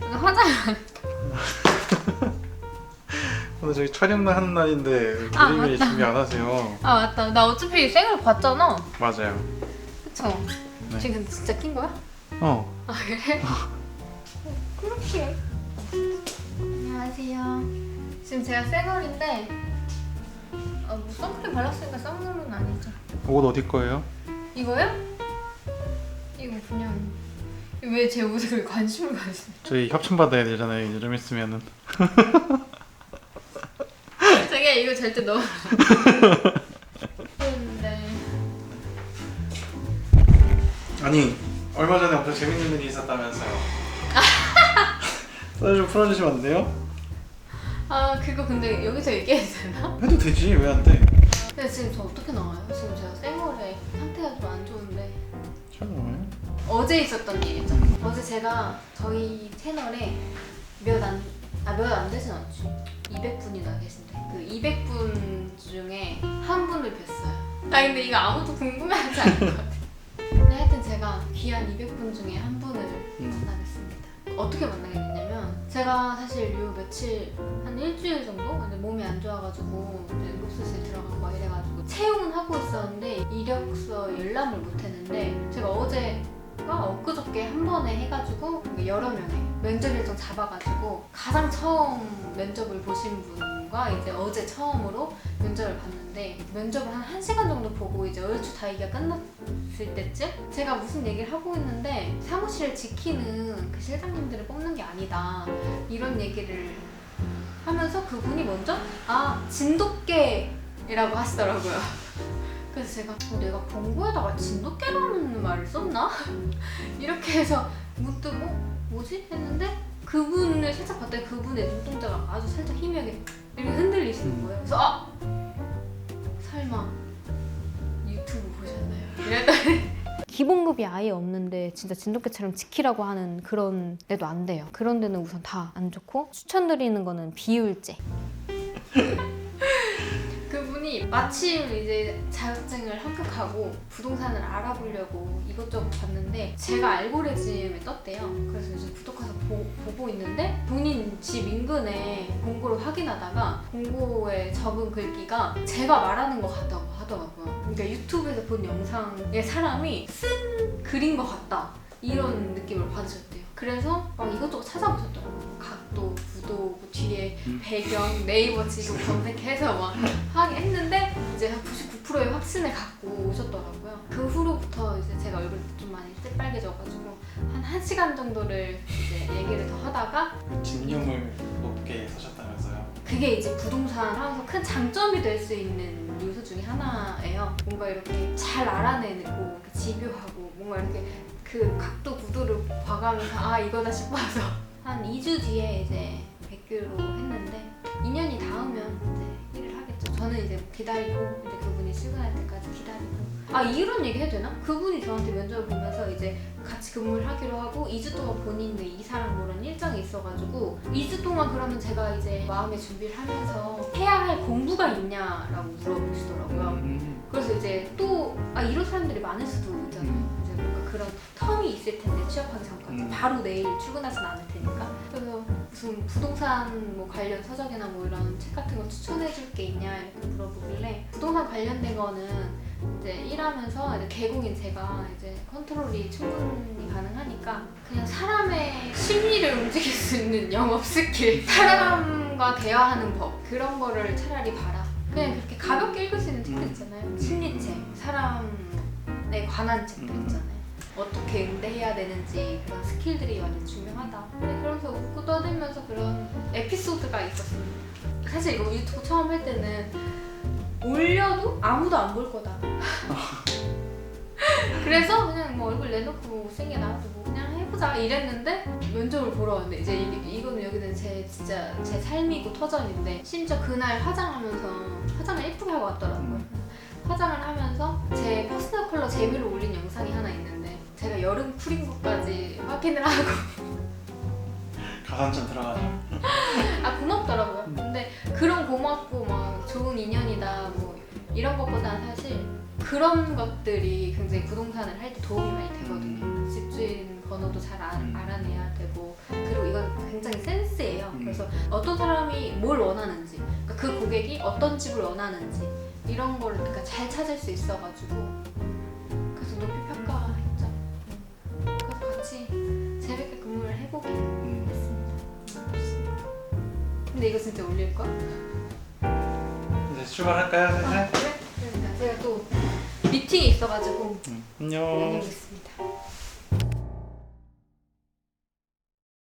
오늘 화장 안 오늘 저희 촬영하는 날인데 아, 미리미리 맞다. 준비 안 하세요. 아 맞다 나 어차피 생얼 봤잖아 맞아요. 그쵸? 네. 지금 진짜 낀 거야? 어. 아 그래? 그렇게 안녕하세요 지금 제가 생얼인데 아, 뭐 선크림 발랐으니까 쌍눈은 아니죠 옷 어디 거예요? 이거요? 그냥 왜 제 옷에 관심을 가지세요? 저희 협찬 받아야 되잖아요. 이름 있으면은. 자기야 이거 절대 넣어 근데 아니 얼마 전에 엄청 재밌는 일이 있었다면서요. 썰좀 풀어주시면 안 돼요? 아 그거 근데 여기서 얘기해도 되나? 해도 되지 왜 안 돼? 근데 지금 저 어떻게 나와요? 지금 제가 생얼에 상태가 좀? 어제 있었던 일이죠. 어제 제가 저희 채널에 몇 안, 아, 몇 안 되진 않죠. 200분이나 계신데. 그 200분 중에 한 분을 뵀어요. 아, 근데 이거 아무도 궁금해하지 않을 것 같아. 근데 하여튼 제가 귀한 200분 중에 한 분을 음. 만나겠습니다. 어떻게 만나게 됐냐면, 제가 사실 요 며칠, 한 일주일 정도? 근데 몸이 안 좋아가지고, 이제 응급수술 들어가고 막 이래가지고, 채용은 하고 있었는데, 이력서 열람을 못 했는데, 제가 어제 가 엊그저께 한 번에 해가지고 여러 명의 면접 일정 잡아가지고 가장 처음 면접을 보신 분과 이제 어제 처음으로 면접을 봤는데 면접을 한 1시간 정도 보고 이제 얼추 다 얘기가 끝났을 때쯤 제가 무슨 얘기를 하고 있는데 사무실을 지키는 그 실장님들을 뽑는 게 아니다 이런 얘기를 하면서 그분이 먼저 아 진돗개라고 하시더라고요 그래서 제가 어, 내가 본고에다가 진돗개라는 말을 썼나? 이렇게 해서 문득 어? 뭐지? 했는데 그분을 살짝 봤더니 그분의 눈동자가 아주 살짝 희미하게 이렇게 흔들리시는 거예요. 그래서 아! 설마 유튜브 보셨나요? 이랬더니 기본급이 아예 없는데 진짜 진돗개처럼 지키라고 하는 그런 데도 안 돼요. 그런 데는 우선 다 안 좋고 추천드리는 거는 비율제. 마침 이제 자격증을 합격하고 부동산을 알아보려고 이것저것 봤는데 제가 알고리즘에 떴대요. 그래서 이제 구독해서 보, 보고 있는데 본인 집 인근에 공고를 확인하다가 공고에 적은 글귀가 제가 말하는 것 같다고 하더라고요. 그러니까 유튜브에서 본 영상의 사람이 쓴 글인 것 같다. 이런 느낌을 받으셨대요. 그래서 막 이것저것 찾아보셨더라고요. 각도, 구도, 뭐 뒤에 배경, 네이버 지금 검색해서 막 하긴 했는데 이제 한 99%의 확신을 갖고 오셨더라고요. 그 후로부터 이제 제가 얼굴이 좀 많이 새빨개져가지고 한 1시간 정도를 이제 얘기를 더 하다가 진념을 높게 서셨다면서요? 그게 이제 부동산 하면서 큰 장점이 될 수 있는 요소 중에 하나예요. 뭔가 이렇게 잘 알아내고 이렇게 집요하고 뭔가 이렇게 그 각도 구도를 봐가면서 아 이거다 싶어서 한 2주 뒤에 이제 뵙기로 했는데 2년이 닿으면 이제. 저는 이제 기다리고 이제 그분이 출근할 때까지 기다리고 아 이런 얘기 해도 되나? 그분이 저한테 면접을 보면서 이제 같이 근무를 하기로 하고 2주 동안 본인의 이사랑 뭐런 일정이 있어가지고 2주 동안 그러면 제가 이제 마음의 준비를 하면서 해야 할 공부가 있냐라고 물어보시더라고요. 음. 그래서 이제 또 아 이런 사람들이 많을 수도 있잖아요. 이제 뭔가 그런 텀이 있을 텐데 취업하기 전까지 음. 바로 내일 출근하진 않을 테니까. 무슨 부동산 뭐 관련 서적이나 뭐 이런 책 같은 거 추천해줄 게 있냐 이렇게 물어보길래 부동산 관련된 거는 이제 일하면서 이제 개공인 제가 이제 컨트롤이 충분히 가능하니까 그냥 사람의 심리를 움직일 수 있는 영업 스킬, 사람과 대화하는 법 그런 거를 차라리 봐라. 그냥 그렇게 가볍게 읽을 수 있는 책들 있잖아요. 심리책, 사람에 관한 책들 음. 있잖아요. 어떻게 응대해야 되는지 그런 스킬들이 완전 중요하다. 네, 그러면서 웃고 떠들면서 그런 에피소드가 있었습니다. 사실 이거 유튜브 처음 할 때는 올려도 아무도 안 볼 거다. 그래서 그냥 뭐 얼굴 내놓고 뭐 못생겨 나와도 뭐 그냥 해보자 이랬는데 면접을 보러 왔는데 이제 이, 이거는 여기는 제 진짜 제 삶이고 터전인데 심지어 그날 화장하면서 화장을 예쁘게 하고 왔더라고요. 화장을 하면서 제 퍼스널 컬러 재미로 올린 영상이 하나 있는데 제가 여름 쿨인 것까지 확인을 하고 가산점 들어가죠. 아 고맙더라고요. 근데 그런 고맙고 막 좋은 인연이다 뭐 이런 것보다는 사실 그런 것들이 굉장히 부동산을 할 때 도움이 많이 되거든요. 집주인 번호도 잘 아, 음. 알아내야 되고 그리고 이건 굉장히 센스예요. 음. 그래서 어떤 사람이 뭘 원하는지 그러니까 그 고객이 어떤 집을 원하는지 이런 거를 그러니까 잘 찾을 수 있어가지고 거야? 이제 출발할까요, 아, 슬슬? 그래? 그러니까 제가 또 미팅이 있어가지고 음. 안녕.